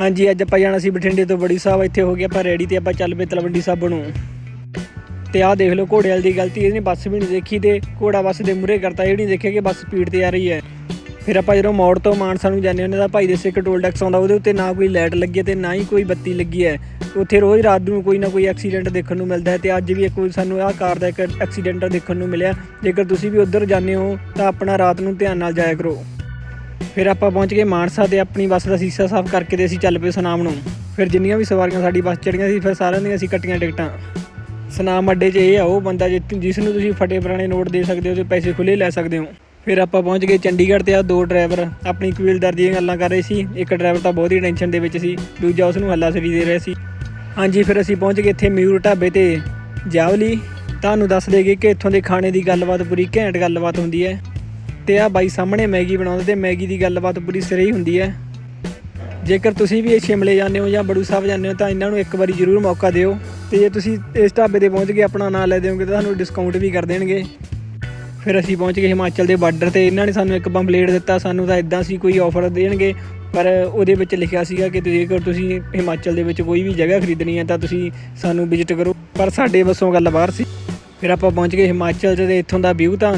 ਹਾਂਜੀ, ਅੱਜ ਆਪਾਂ ਜਾਣਾ ਸੀ ਬਠਿੰਡੇ ਤੋਂ ਬੜੀ ਸਾਹਿਬ ਇੱਥੇ ਹੋ ਗਿਆ ਆਪਾਂ ਰੈਡੀ ਤੇ ਆਪਾਂ ਚੱਲ ਪਏ ਤਲਵੰਡੀ ਸਾਹਿਬ ਨੂੰ। ਤੇ ਆਹ ਦੇਖ ਲਓ ਘੋੜੇ ਵਾਲੀ ਦੀ ਗਲਤੀ, ਇਹਨੇ ਬੱਸ ਵੀ ਨਹੀਂ ਦੇਖੀ ਤੇ ਘੋੜਾ ਬੱਸ ਦੇ ਮੂਹਰੇ ਕਰਤਾ, ਇਹ ਨਹੀਂ ਦੇਖਿਆ ਕਿ ਬੱਸ ਸਪੀਡ ਤੇ ਆ ਰਹੀ ਹੈ। ਫਿਰ ਆਪਾਂ ਜਦੋਂ ਮੋੜ ਤੋਂ ਮਾਨਸਾ ਨੂੰ ਜਾਂਦੇ ਹੁੰਦੇ ਤਾਂ ਭਾਈ ਦੇ ਸਿੱਕ ਟੋਲ ਟੈਕਸ ਆਉਂਦਾ, ਉਹਦੇ ਉੱਤੇ ਨਾ ਕੋਈ ਲਾਈਟ ਲੱਗੀ ਹੈ ਤੇ ਨਾ ਹੀ ਕੋਈ ਬੱਤੀ ਲੱਗੀ ਹੈ। ਉੱਥੇ ਰੋਜ਼ ਰਾਤ ਨੂੰ ਕੋਈ ਨਾ ਕੋਈ ਐਕਸੀਡੈਂਟ ਦੇਖਣ ਨੂੰ ਮਿਲਦਾ ਹੈ ਤੇ ਅੱਜ ਵੀ ਇੱਕ ਸਾਨੂੰ ਆਹ ਕਾਰ ਦਾ ਇੱਕ ਐਕਸੀਡੈਂਟ ਦੇਖਣ ਨੂੰ ਮਿਲਿਆ। ਜੇਕਰ ਤੁਸੀਂ ਵੀ ਉੱਧਰ ਜਾਂਦੇ ਹੋ, ਤਾਂ ਆਪਣਾ ਰਾਤ ਨੂੰ ਧਿਆਨ ਨਾਲ ਜਾਇਆ ਕਰੋ। ਫਿਰ ਆਪਾਂ ਪਹੁੰਚ ਗਏ ਮਾਨਸਾ ਤੇ ਆਪਣੀ ਬੱਸ ਦਾ ਸੀਸਾ ਸਾਫ਼ ਕਰਕੇ ਤੇ ਅਸੀਂ ਚੱਲ ਪਏ ਸੁਨਾਮ ਨੂੰ। ਫਿਰ ਜਿੰਨੀਆਂ ਵੀ ਸਵਾਰੀਆਂ ਸਾਡੀ ਬੱਸ ਚੜੀਆਂ ਸੀ, ਫਿਰ ਸਾਰਿਆਂ ਦੀਆਂ ਅਸੀਂ ਕੱਟੀਆਂ ਟਿਕਟਾਂ। ਸੁਨਾਮ ਅੱਡੇ 'ਚ ਇਹ ਆ, ਉਹ ਬੰਦਾ ਜਿ- ਜਿਸ ਨੂੰ ਤੁਸੀਂ ਫਟੇ ਪੁਰਾਣੇ ਨੋਟ ਦੇ ਸਕਦੇ ਹੋ ਤੇ ਪੈਸੇ ਖੁੱਲੇ ਲੈ ਸਕਦੇ ਹੋ। ਫਿਰ ਆਪਾਂ ਪਹੁੰਚ ਗਏ ਚੰਡੀਗੜ੍ਹ ਤੇ ਆ ਦੋ ਡਰਾਈਵਰ ਆਪਣੀ ਕਬੀਲਦਾਰ ਦੀਆਂ ਗੱਲਾਂ ਕਰ ਰਹੇ ਸੀ। ਇੱਕ ਡਰਾਈਵਰ ਤਾਂ ਬਹੁਤ ਹੀ ਟੈਨਸ਼ਨ ਦੇ ਵਿੱਚ ਸੀ, ਦੂਜਾ ਉਸ ਨੂੰ ਹੱਲਾਸ਼ੇਰੀ ਦੇ ਰਿਹਾ ਸੀ। ਹਾਂਜੀ, ਫਿਰ ਅਸੀਂ ਪਹੁੰਚ ਗਏ ਇੱਥੇ ਮਯੂਰ ਢਾਬੇ ਤੇ। ਜਾਵਲੀ, ਤੁਹਾਨੂੰ ਦੱਸ ਦੇਗੇ ਕਿ ਇੱਥੋਂ ਦੇ ਖਾਣੇ ਦੀ ਗੱਲਬਾਤ ਪੂਰੀ ਘੈਂਟ ਗੱਲਬਾਤ ਹੁੰਦੀ ਹੈ। ਤੇ ਆ ਬਾਈ ਸਾਹਮਣੇ ਮੈਗੀ ਬਣਾਉਂਦੇ ਤੇ ਮੈਗੀ ਦੀ ਗੱਲਬਾਤ ਪੂਰੀ ਸਿਰੇ ਹੁੰਦੀ ਹੈ। ਜੇਕਰ ਤੁਸੀਂ ਵੀ ਇਹ ਸ਼ਿਮਲੇ ਜਾਂਦੇ ਹੋ ਜਾਂ ਬੜੂ ਸਾਹਿਬ ਜਾਂਦੇ ਹੋ ਤਾਂ ਇਹਨਾਂ ਨੂੰ ਇੱਕ ਵਾਰੀ ਜ਼ਰੂਰ ਮੌਕਾ ਦਿਓ ਤੇ ਜੇ ਤੁਸੀਂ ਇਸ ਢਾਬੇ ਤੇ ਪਹੁੰਚ ਕੇ ਆਪਣਾ ਨਾਂ ਲੈ ਦਿਓਗੇ ਤਾਂ ਤੁਹਾਨੂੰ ਡਿਸਕਾਊਂਟ ਵੀ ਕਰ ਦੇਣਗੇ। ਫਿਰ ਅਸੀਂ ਪਹੁੰਚ ਗਏ ਹਿਮਾਚਲ ਦੇ ਬਾਰਡਰ ਤੇ, ਇਹਨਾਂ ਨੇ ਸਾਨੂੰ ਇੱਕ ਪੰਪਲੇਟ ਦਿੱਤਾ, ਸਾਨੂੰ ਤਾਂ ਇਦਾਂ ਸੀ ਕੋਈ ਆਫਰ ਦੇਣਗੇ, ਪਰ ਉਹਦੇ ਵਿੱਚ ਲਿਖਿਆ ਸੀਗਾ ਕਿ ਜੇਕਰ ਤੁਸੀਂ ਹਿਮਾਚਲ ਦੇ ਵਿੱਚ ਕੋਈ ਵੀ ਜਗ੍ਹਾ ਖਰੀਦਣੀ ਹੈ ਤਾਂ ਤੁਸੀਂ ਸਾਨੂੰ ਵਿਜ਼ਿਟ ਕਰੋ, ਪਰ ਸਾਡੇ ਵੱਸੋਂ ਗੱਲ ਬਾਹਰ ਸੀ। ਫਿਰ ਆਪਾਂ ਪਹੁੰਚ ਗਏ ਹਿਮਾਚਲ 'ਚ ਤੇ ਇੱਥੋਂ ਦਾ ਵਿਊ ਤਾਂ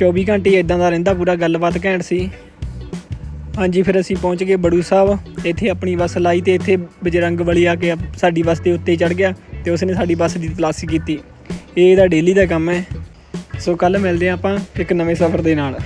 24 ਘੰਟੇ ਇਦਾਂ ਦਾ ਰਹਿੰਦਾ, ਪੂਰਾ ਗੱਲਬਾਤ ਘੈਂਟ ਸੀ। ਹਾਂਜੀ, ਫਿਰ ਅਸੀਂ ਪਹੁੰਚ ਗਏ ਬੜੂ ਸਾਹਿਬ। ਇੱਥੇ ਆਪਣੀ ਬੱਸ ਲਾਈ ਤੇ ਇੱਥੇ ਬਜਰੰਗ ਬਲੀ ਆ ਕੇ ਆਪ- ਸਾਡੀ ਬੱਸ ਦੇ ਉੱਤੇ ਚੜ ਗਿਆ ਤੇ ਉਸਨੇ ਸਾਡੀ ਬੱਸ ਦੀ ਤਲਾਸ਼ੀ ਕੀਤੀ। ਇਹ ਇਹਦਾ ਡੇਲੀ ਦਾ ਕੰਮ ਹੈ। ਸੋ ਕੱਲ ਮਿਲਦੇ ਹਾਂ ਆਪਾਂ ਇੱਕ ਨਵੇਂ ਸਫ਼ਰ ਦੇ ਨਾਲ।